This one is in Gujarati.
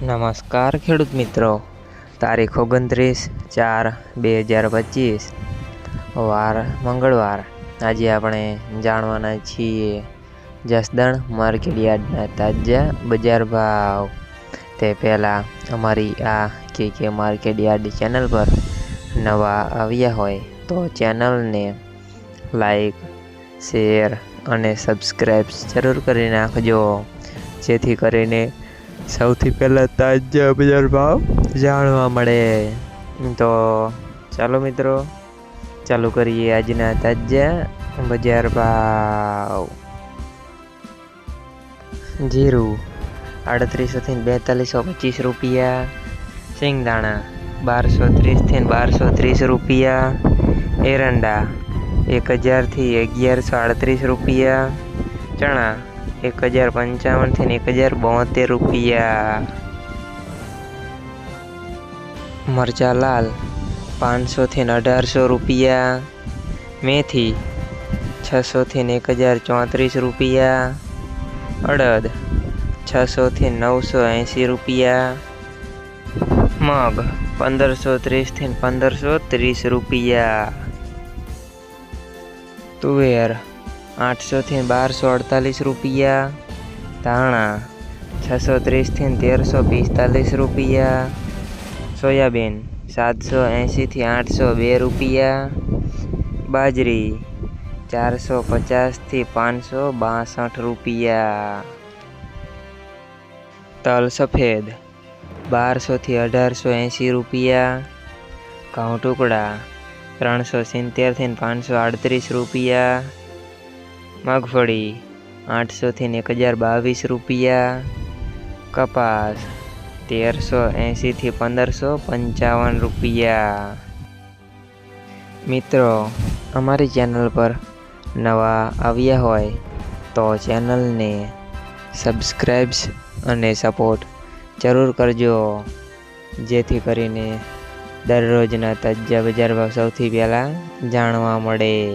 નમસ્કાર ખેડૂત મિત્રો. તારીખ ઓગણત્રીસ ચાર બે હજાર પચીસ. વાર મંગળવાર. આજે આપણે જાણવાના છીએ જસદણ માર્કેટ યાર્ડના તાજા બજાર ભાવ. તે પહેલાં અમારી આ કે કે માર્કેટ યાર્ડ ચેનલ પર નવા આવ્યા હોય તો ચેનલને લાઈક, શેર અને સબસ્ક્રાઈબ જરૂર કરી નાખજો. જેથી કરીને સૌથી પહેલાં તાજા બજાર ભાવ જાણવા મળે. તો ચાલો મિત્રો, ચાલુ કરીએ આજના તાજા બજાર ભાવ જીરું આડત્રીસોથી બેતાલીસો પચીસ રૂપિયા સિંગદાણા બારસો ત્રીસથી બારસો ત્રીસ રૂપિયા, એરંડા એક હજારથી અગિયારસો આડત્રીસ રૂપિયા, ચણા એક હજાર પંચાવનથી એક હજાર બોતેર રૂપિયા. મરચા લાલ પાંચસોથી અઢારસો રૂપિયા. મેથી છસોથી એક હજાર ચોત્રીસ રૂપિયા. અડદ છસોથી નવસો એંસી રૂપિયા. મગ પંદરસો ત્રીસથી પંદરસો ત્રીસ રૂપિયા. તુવેર આઠસોથી બારસો અડતાલીસ રૂપિયા. ધાણા છસો ત્રીસથી તેરસો પિસ્તાલીસ રૂપિયા. સોયાબીન સાતસો એંશીથી આઠસો બે રૂપિયા. બાજરી ચારસો પચાસથી પાંચસો બાસઠ રૂપિયા. તલ સફેદ બારસોથી અઢારસો એંશી રૂપિયા. ઘઉં ટુકડા ત્રણસો સિત્તેરથી પાંચસો આડત્રીસ રૂપિયા. મગફળી આઠસોથી એક હજાર બાવીસ રૂપિયા. કપાસ તેરસો એંશીથી પંદરસો પંચાવન રૂપિયા. મિત્રો, અમારી ચેનલ પર નવા આવ્યા હોય તો ચેનલને સબસ્ક્રાઈબ્સ અને સપોર્ટ જરૂર કરજો. જેથી કરીને દરરોજના તાજા બજાર ભાવ સૌથી પહેલાં જાણવા મળે.